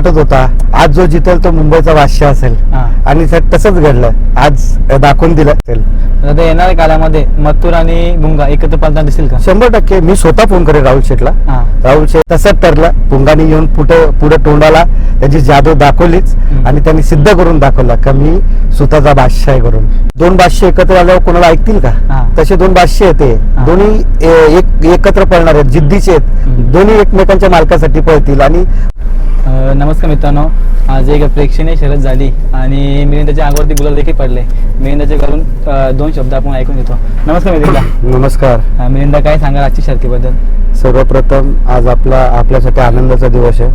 वाटत होता आज जो जितेल तो मुंबईचा बादशाह असेल. आणि तसंच घडलं. आज दाखवून दिलं असेल. आता येणाऱ्या काळामध्ये मथुर आणि भुंगा एकत्र पालताना दिसेल का? शंभर टक्के. मी स्वतः फोन करेन राहुल शेठला. हा. राहुल शेठ तसंच ठरलं. पुंगाने येऊन पुढे पुढे तोंडाला त्याची जादू दाखवलीच. आणि त्यांनी सिद्ध करून दाखवलं का मी स्वतःचा बादशाह आहे करून दोन बादशाह एकत्र आल्यावर कोणाला ऐकतील. का? तसे दोन बादशाह आहेत ते हा. दोन्ही एकत्र पळणार आहेत. जिद्दीचे आहेत. दोन्ही एकमेकांच्या मालकासाठी पळतील. आणि नमस्कार मित्रांनो. आज एक प्रेक्षणीय शर्यत झाली आणि मिलिंदाच्या अंगावरती गुलाल देखील पडले. मिलिंदाच्या घरून अ, दोन शब्द आपण ऐकून घेतो. नमस्कार मिलिंदा. नमस्कार. मिलिंदा काय सांगाल आजची शर्यतीबद्दल सर्वप्रथम आज आपला आपल्यासाठी आनंदाचा दिवस आहे.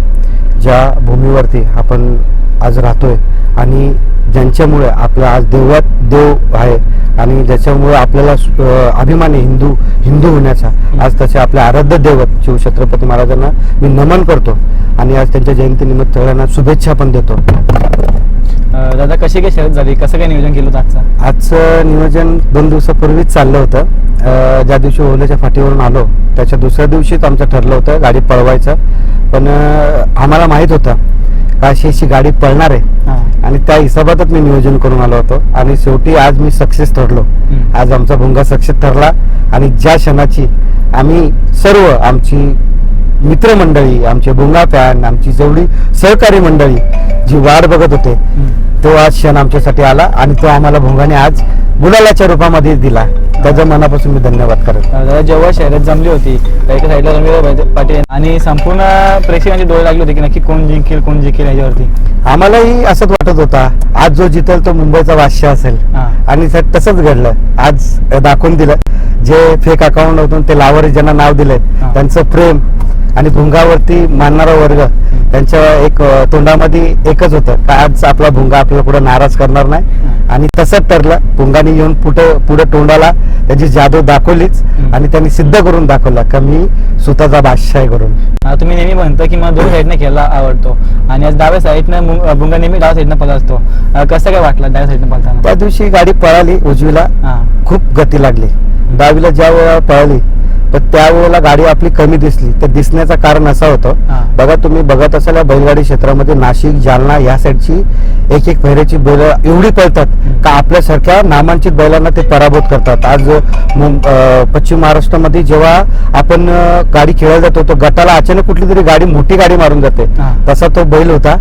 ज्या भूमीवरती आपण आज राहतोय आणि ज्यांच्यामुळे आपला आज देवात देव आहे आणि ज्याच्यामुळे आपल्याला अभिमान आहे हिंदू हिंदू होण्याचा आज तसे आपले आराध्य दैवत शिवछत्रपती महाराजांना मी नमन करतो. आणि आज त्यांच्या जयंतीनिमित्त सगळ्यांना शुभेच्छा पण देतो. दादा कशी काय शर्यत झाली? कसं काय नियोजन केलं होतं आजचं? आजचं नियोजन दोन दिवसापूर्वीच चाललं होतं. ज्या दिवशी ओलेच्या फाटीवरून आलो त्याच्या दुसऱ्या दिवशीच आमचं ठरलं होतं गाडी पळवायचं. पण आम्हाला माहीत होतं का अशी गाडी पळणार आहे. आणि त्या हिशोबातच मी नियोजन करून आलो होतो आणि शेवटी आज मी सक्सेस ठरलो. आज आमचा भुंगा सक्सेस ठरला आणि ज्या क्षणाची आम्ही सर्व आमची मित्रमंडळी आमचे भुंगा फॅन आमची जेवढी सहकारी मंडळी जी वाट बघत होते. तो आज क्षण आमच्यासाठी आला आणि तो आम्हाला भोंगाने आज गुलालाच्या रूपामध्ये दिला त्याच्या मनापासून मी धन्यवाद करत जेव्हा शर्यत जमली होती एका साईडला पाटील आणि संपूर्ण प्रेक्षकांची डोळे लागले होते की नक्की कोण जिंकेल कोण जिंकेल याच्यावरती आम्हालाही असंच वाटत होता आज जो जितेल तो मुंबईचा बादशाह असेल. आणि तसंच घडलं आज दाखवून दिलं जे फेक अकाउंट होतून ते लावर ज्यांना नाव दिलंय. त्यांचं प्रेम आणि भुंगावरती मानणारा वर्ग त्यांच्या एक तोंडामध्ये एकच होतं का आज आपला भुंगा आपल्याला पुढे नाराज करणार नाही. आणि तसंच ठरलं भुंगाने येऊन पुढे पुढे तोंडाला त्याची जादू दाखवलीच. आणि त्यांनी सिद्ध करून दाखवलं का मी स्वतःचा बादशाह आहे करून तुम्ही नेहमी म्हणता की मला दोन साईडने खेळला आवडतो आणि आज डाव्या साईडनं भुंगा नेहमी डाव्या साईडनं पळत असतो कसं काय वाटलं डाव्या साईडनं पळताना? त्या दिवशी गाडी पळाली उजवीला. खूप गती लागली. दहावीला ज्या वेळेला पळाली तर त्यावेळेला गाडी आपली कमी दिसली तर दिसण्याचं कारण असं होतं. बघा तुम्ही बघत असाल या बैलगाडी क्षेत्रामध्ये नाशिक जालना या साईडची एक एक फेऱ्याची बैल एवढी पळतात का आपल्यासारख्या नामांकित बैलांना ते पराभूत करतात. आज पश्चिम महाराष्ट्रामध्ये जेव्हा आपण गाडी खेळायला जातो तो गटाला अचानक कुठली तरी गाडी मोठी गाडी मारून जाते. तसा तो बैल होता.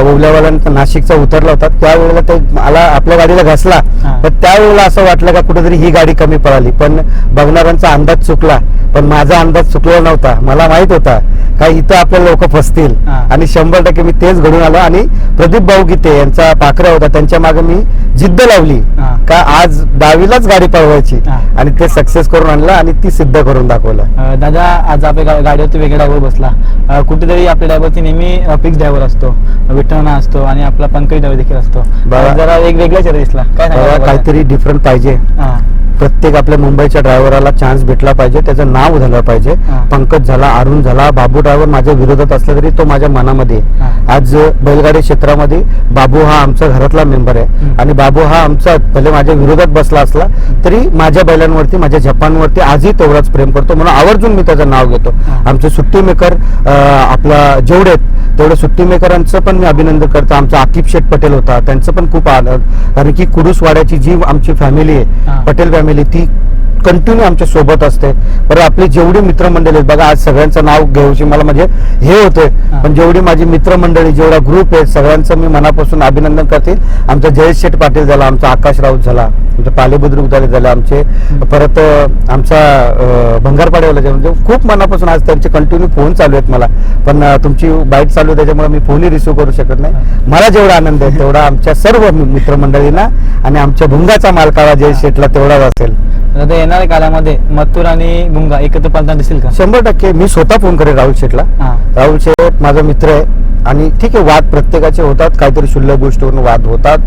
ओवल्यावाल्यांचा नाशिकचा उतरला होता. त्यावेळेला ते मला आपल्या गाडीला घसला. पण त्यावेळेला असं वाटलं का कुठेतरी ही गाडी कमी पळाली. पण बघणाऱ्यांचा अंदाज चुकला. पण माझा अंदाज चुकला नव्हता. मला माहीत होता. का इथं आपले लोक फसतील. आणि शंभर टक्के मी तेच घडून आलो आणि प्रदीप भाऊ गीते यांचा पाखरा होता. त्यांच्या मागे मी जिद्द लावली. का आज दहावीलाच गाडी पळवायची. आणि ते सक्सेस करून आणलं आणि ती सिद्ध करून दाखवलं. दादा आज आपल्या गाडीवरती वेगळा ड्रायव्हर बसला. कुठेतरी आपल्या ड्रायव्हरची नेहमी फिक्स ड्रायव्हर असतो. विठ्ठलना असतो आणि आपला पंकज ड्रायव्हर देखील असतो. जरा एक वेगळा चेहरा दिसला काहीतरी डिफरंट पाहिजे. प्रत्येक आपल्या मुंबईच्या ड्रायव्हराला चान्स भेटला पाहिजे त्याचं नाव झालं पाहिजे. पंकज झाला अरुण झाला बाबू ड्रायव्हर माझ्या विरोधात असला तरी तो माझ्या मनामध्ये. आज बैलगाडी क्षेत्रामध्ये बाबू हा आमचा घरातला मेंबर आहे. आणि बाबू हा आमचा भले माझ्या विरोधात बसला असला तरी माझ्या बैलांवरती माझ्या जपानवरती आजही तेवढाच प्रेम करतो म्हणून आवर्जून मी त्याचं नाव घेतो. आमचे सुट्टी मेकर आपला जेवढे तेवढे सुट्टी मेकरांचं पण मी अभिनंदन करतो आमचा आकिब शेठ पटेल होता त्यांचं पण खूप आदर कारण की कुडूसवाड्याची जी आमची फॅमिली. आहे पटेल फॅमिली ती कंटिन्यू आमच्यासोबत असते. बरं आपली जेवढी मित्रमंडळी आहेत बघा आज सगळ्यांचं नाव घेऊची मला म्हणजे हे होतंय हा. पण जेवढी माझी मित्रमंडळी जेवढा ग्रुप आहे सगळ्यांचं मी मनापासून अभिनंदन करते. आमचा जयेश शेठ पाटील झाला आमचा आकाश राऊत झाला आमचे पाले बुद्रुक झाले झाले आमचे. परत आमचा जे म्हणजे खूप मनापासून आज त्यांचे कंटिन्यू फोन चालू आहेत मला. पण तुमची बाईट चालू आहे त्याच्यामुळे मी फोनही रिसिव्ह करू शकत नाही. मला जेवढा आनंद आहे तेवढा आमच्या सर्व मित्रमंडळींना आणि आमच्या भुंगाचा मालकाला जयेश शेठला तेवढाच असेल. दादा येणाऱ्या काळामध्ये मथुर आणि भुंगा एकत्र पालताना दिसेल का? शंभर टक्के. मी स्वतः फोन करेन राहुल शेठला. हा. राहुल शेठ माझा मित्र आहे. आणि ठीक आहे वाद प्रत्येकाचे होतात काहीतरी शुल्लक गोष्टीवरून वाद होतात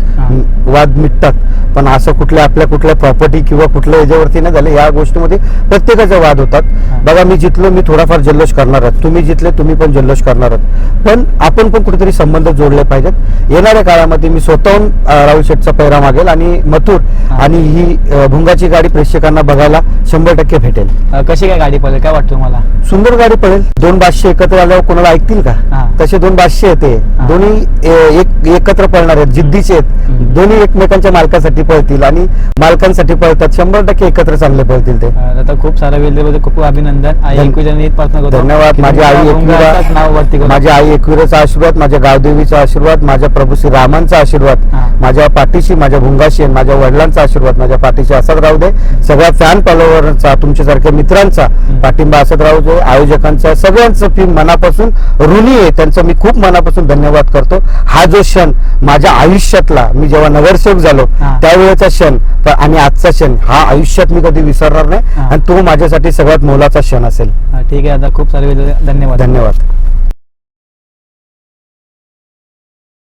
वाद मिटतात. पण असं कुठल्या आपल्या कुठल्या प्रॉपर्टी किंवा कुठल्या याच्यावरती नाही झालं या गोष्टीमध्ये प्रत्येकाचे वाद होतात. बघा मी जितलो मी थोडाफार जल्लोष करणार आहात. तुम्ही जितले तुम्ही पण जल्लोष करणार आहात. पण आपण पण कुठेतरी संबंध जोडले पाहिजेत. येणाऱ्या काळामध्ये मी स्वतःहून राहुल शेठचा पैरा मागेल आणि मथुर. आणि ही भुंगाची गाडी प्रेक्षकांना बघायला शंभर टक्के भेटेल. कशी काय गाडी पळेल? काय वाटतं तुम्हाला? सुंदर गाडी पडेल दोन बादशे एकत्र आल्यावर कोणाला ऐकतील. का? तसे दोन बादशे आहेत ते हा. दोन्ही एक एकत्र पळणार आहेत जिद्दीचे आहेत. दोन्ही एकमेकांच्या मालकासाठी पळतील आणि मालकांसाठी पळतात शंभर टक्के एकत्र चांगले पळतील ते आता खूप सारा वेळ दिल्याबद्दल खूप अभिनंदन आई धन्यवाद माझी आई भोंगाचं नाव वरती एकविरा. माझी आई एकविराचा आशीर्वाद माझ्या गावदेवीचा आशीर्वाद माझ्या प्रभू श्री रामांचा आशीर्वाद. माझ्या पाठीशी माझ्या भुंगाशी आणि माझ्या वडिलांचा आशीर्वाद माझ्या पाठीशी असत राहू दे. सगळ्या फॅन फॉलोअरचा तुमच्यासारख्या मित्रांचा पाठिंबा असत राहू दे. आयोजकांचा सगळ्यांचं मी मनापासून ऋणी आहे. त्यांचं मी खूप मनापासून धन्यवाद करतो. हा जो क्षण माझ्या आयुष्यातला मी जेव्हा नगरसेवक झालो. त्यावेळेचा क्षण आणि आजचा क्षण हा आयुष्यात मी कधी विसरणार नाही. आणि तो माझ्यासाठी सगळ्यात मोलाचा क्षण असेल. ठीक आहे. आता खूप सारे. धन्यवाद. धन्यवाद.